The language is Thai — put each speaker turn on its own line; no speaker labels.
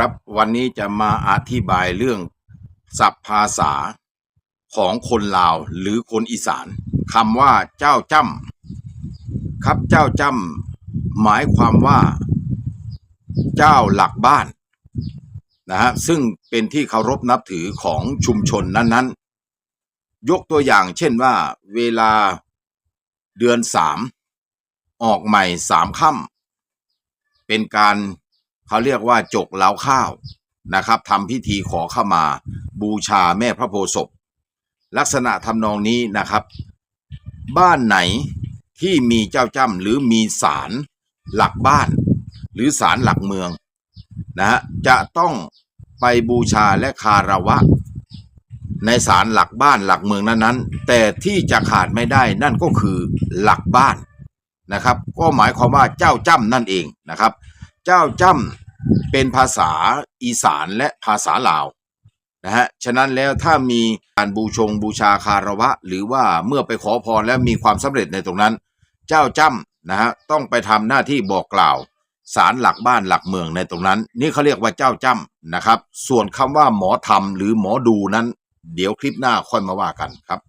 ครับวันนี้จะมาอธิบายเรื่องศัพท์ภาษาของคนลาวหรือคนอีสานคำว่าเจ้าจ้ำครับเจ้าจ้ำหมายความว่า เจ้าหลักบ้านนะฮะซึ่งเป็นที่เคารพนับถือของชุมชนนั้นๆ ยกตัวอย่างเช่นว่า เวลาเดือนสามออกใหม่สามค่ำเป็นการ เขาเรียกว่าจกเล้าข้าวนะครับทำพิธีขอเข้ามาบูชาแม่พระโพศพลักษณะทำนองนี้นะครับ บ้านไหนที่มีเจ้าจ้ำหรือมีศาลหลักบ้าน หรือศาลหลักเมืองนะฮะจะต้องไปบูชาและคารวะ ในศาลหลักบ้านหลักเมืองนั้นๆ แต่ที่จะขาดไม่ได้นั่นก็คือหลักบ้านนะครับ ก็หมายความว่าเจ้าจ้ำนั่นเองนะครับ เจ้าจ้ำเป็นภาษาอีสานและภาษาลาวนะฮะฉะนั้นแล้วถ้ามีการบูชงบูชาคารวะ หรือว่าเมื่อไปขอพรแล้วมีความสำเร็จในตรงนั้น เจ้าจ้ำนะฮะต้องไปทำหน้าที่บอกกล่าวศาลหลักบ้านหลักเมืองในตรงนั้น นี่เขาเรียกว่าเจ้าจ้ำนะครับ ส่วนคำว่าหมอธรรมหรือหมอดูนั้น เดี๋ยวคลิปหน้าค่อยมาว่ากันครับ